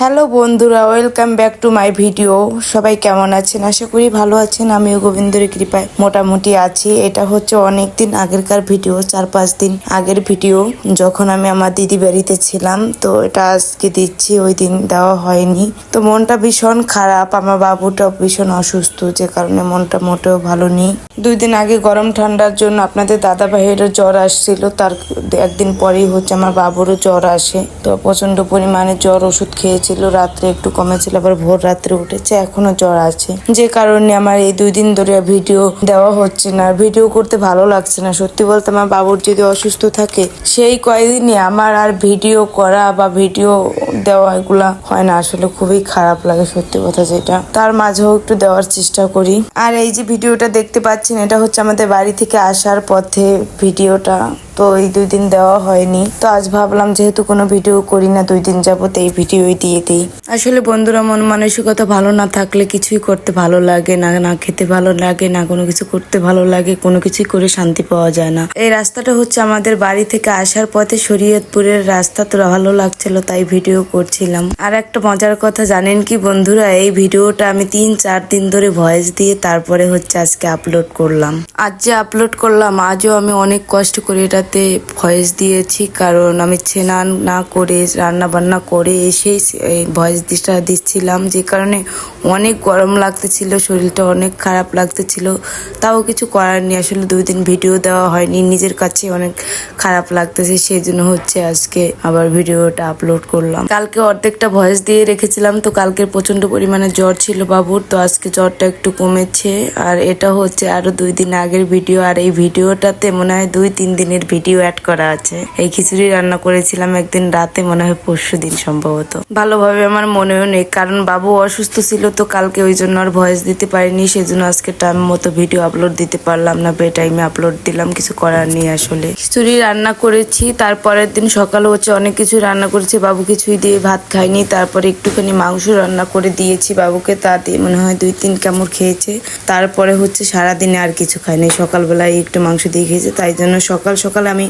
Hello বন্ধুরা, welcome back to my video. সবাই কেমন আছেন? আশা করি ভালো আছেন। আমিও গোবিন্দর কৃপায় মোটামুটি আছি। এটা হচ্ছে অনেক দিন আগেরকার ভিডিও চার পাঁচ দিন আগের ভিডিও, যখন আমি আমার দিদি বাড়িতে ছিলাম। তো এটা আজকে দিচ্ছি, ওই দিন দেওয়া হয়নি। তো মনটা ভীষণ খারাপ, আমার বাবুটা ভীষণ অসুস্থ, যে কারণে মনটা মোটেও ভালো নেই। দুই দিন আগে গরম ঠান্ডার জন্য আপনাদের দাদা ভাইয়েরও জ্বর আসছিল। তার একদিন পরেই হচ্ছে আমার বাবুরও জ্বর আসে। তো প্রচণ্ড পরিমাণে জ্বর ওষুধ খেয়েছিল রাত্রে একটু কমেছিল, আবার ভোর রাত্রে উঠেছে, এখনও জ্বর আছে। যে কারণে আমার এই দুই দিন ধরে ভিডিও দেওয়া হচ্ছে না। ভিডিও করতে ভালো লাগছে না। সত্যি বলতে আমার বাবুর যদি অসুস্থ থাকে, সেই কয়েকদিনই আমার আর ভিডিও করা বা ভিডিও দেওয়া এগুলা হয় না। আসলে খুবই খারাপ লাগে সত্যি কথা যেটা। তার মাঝেও একটু দেওয়ার চেষ্টা করি। আর এই যে ভিডিওটা দেখতে পাচ্ছেন, এটা হচ্ছে আমাদের বাড়ি থেকে আসার পথে ভিডিওটা। তো এই দুই দিন দেওয়া হয়নি। তো আজ ভাবলাম যেহেতু কোনো ভিডিও করি না, দুই দিন যাব তো এই ভিডিওই দিয়ে দিই। আসলে বন্ধুরা, মন মানসিকতা ভালো না থাকলে কিছুই করতে ভালো লাগে না। না খেতে ভালো লাগে, না কোনো কিছু করতে ভালো লাগে, কোনো কিছুই করে শান্তি পাওয়া যায় না। এই রাস্তাটা হচ্ছে আমাদের বাড়ি থেকে আসার পথে শরীয়তপুরের রাস্তা। তো ভালো লাগছিল, তাই ভিডিও করছিলাম। আর একটা মজার কথা, জানেন কি বন্ধুরা, এই ভিডিওটা আমি তিন চার দিন ধরে ভয়েস দিয়ে তারপরে হচ্ছে আজকে আপলোড করলাম। আজ যে আপলোড করলাম, আজও আমি অনেক কষ্ট করে এটাতে ভয়েস দিয়েছি, কারণ আমি স্নান না করে রান্না বান্না করে এসেই ভয়েস দিটা দিচ্ছিলাম, যে কারণে অনেক গরম লাগতেছিল, শরীরটা অনেক খারাপ লাগতেছিল। তাও কিছু করার নেই, আসলে দুই দিন ভিডিও দেওয়া হয়নি, নিজের কাছে অনেক খারাপ লাগতেছে সেই জন্য হচ্ছে আজকে আবার ভিডিওটা আপলোড করলাম। কালকে অর্ধেকটা ভয়েস দিয়ে রেখেছিলাম, তো কালকে প্রচণ্ড পরিমাণে জ্বর ছিল বাবুর, তো আজকে জ্বরটা একটু কমেছে। আর এটা হচ্ছে আরও দুই দিন আগের ভিডিও, আর এই ভিডিওটাতে মনে হয় দুই তিন দিনের ভিডিও অ্যাড করা আছে। এই খিচুড়ি রান্না করেছিলাম একদিন রাতে, মনে হয় পরশু দিন সম্ভবত। ভালোভাবে আমার মনেও নেই। কারণ বাবু অসুস্থ ছিল তো কালকে ওই জন্য আর ভয়েস দিতে পারিনি, সেজন্য আজকে টাইম মতো ভিডিও আপলোড দিতে পারলাম না বে টাইমে আপলোড দিলাম, কিছু করার নেই আসলে। খিচুড়ি রান্না করেছি, তারপরের দিন সকালে হচ্ছে অনেক কিছু রান্না করেছি, বাবু কিছুই দিয়ে ভাত খাইনি তারপরে একটুখানি মাংস রান্না করে দিয়েছি, বাবুকে তা দিয়ে মনে হয় দুই তিন কামড় খেয়েছে, তারপরে হচ্ছে সারাদিনে আর কিছু খাইনি সকালবেলায় একটু মাংস দিয়ে খেয়েছে, তাই জন্য সকাল সকাল আমি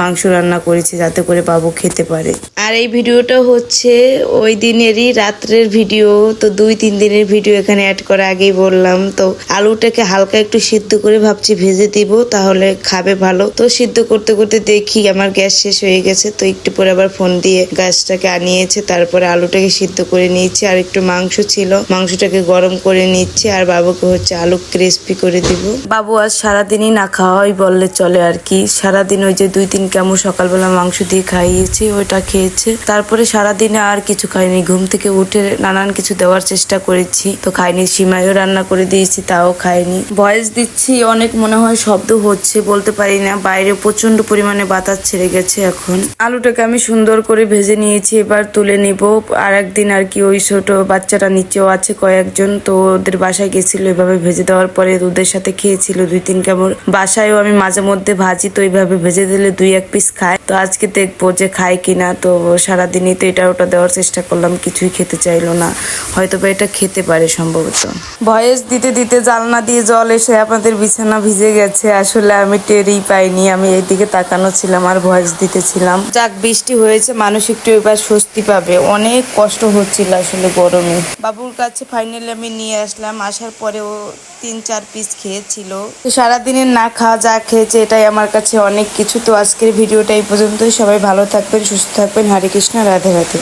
মাংস রান্না করেছি, যাতে করে বাবু খেতে পারে। আর এই ভিডিওটা হচ্ছে ওই দিনেরই রাত্রের ভিডিও, তো দুই, তিন দিনের ভিডিও এখানে অ্যাড করা আগেই বললাম। তো আলুটাকে হালকা একটু সিদ্ধ করে ভাবছি ভেজে দিব, তাহলে খাবে ভালো। তো সিদ্ধ করতে করতে দেখি আমার গ্যাস শেষ হয়ে গেছে, তো একটু পরে আবার ফোন দিয়ে গ্যাসটাকে আনিয়েছে, তারপরে আলুটাকে সিদ্ধ করে নিয়েছি। আর একটু মাংস ছিল, মাংসটাকে গরম করে নিচ্ছি, আর বাবুকে হচ্ছে আলু ক্রিস্পি করে দিব। বাবু আজ সারাদিনই না খাওয়াই বললে চলে আর কি। সারাদিন ওই যে দুই, তিন কেমন সকালবেলা মাংস দিয়ে খাইয়েছি, ওইটা খেয়েছে। তারপরে সারাদিনে আর কিছু খাইনি, ঘুম থেকে উঠে নানান কিছু দেওয়ার চেষ্টা করেছি। তো খাইনি, সিমাইও রান্না করে দিয়েছি, তাও খাইনি। ভয়েস দিচ্ছি, অনেক মনে হয় শব্দ হচ্ছে, বলতে পারি না। বাইরে প্রচণ্ড পরিমাণে বাতাস ছেড়ে গেছে এখন। আলুটাকে আমি সুন্দর করে ভেজে নিয়েছি, এবার তুলে নিব। আর একদিন আর কি ওই ছোট বাচ্চাটা নিচেও আছে কয়েকজন, তো ওদের বাসায় গেছিল, এভাবে ভেজে দেওয়ার পরে ওদের সাথে খেয়েছিল দুই তিন কেমন বাসায়ও আমি মাঝে মধ্যে ভাজি, তো এইভাবে ভেজে দিলে দুই এক পিস খায়। তো আজকে দেখব যে খায় কি না তো সারাদিনই তো এটা ওটা দেওয়ার চেষ্টা করলাম, কিছুই খেতে চাইলো না। হয়তো বা এটা খেতে পারে সম্ভবত। ভয়েস দিতে দিতে জানলা দিয়ে জল এসে আপনাদের বিছানা ভিজে গেছে। আসলে আমি টেরই পাইনি, আমি এইদিকে তাকানো ছিলাম আর ভয়েস দিতেছিলাম যাক, বৃষ্টি হয়েছে, মানুষ একটু এবার স্বস্তি পাবে। অনেক কষ্ট হচ্ছিল আসলে গরমে। বাবুর কাছে ফাইনালি আমি নিয়ে আসলাম, আসার পরে ও তিন চার পিস খেয়েছিল। সারাদিনের না খাওয়া, যা খেয়েছে, এটাই আমার কাছে অনেক কিছু। তো আজকের ভিডিওটা এই পর্যন্তই সবাই ভালো থাকবেন সুস্থ থাকবেন। হরে কৃষ্ণ রাধে রাধে।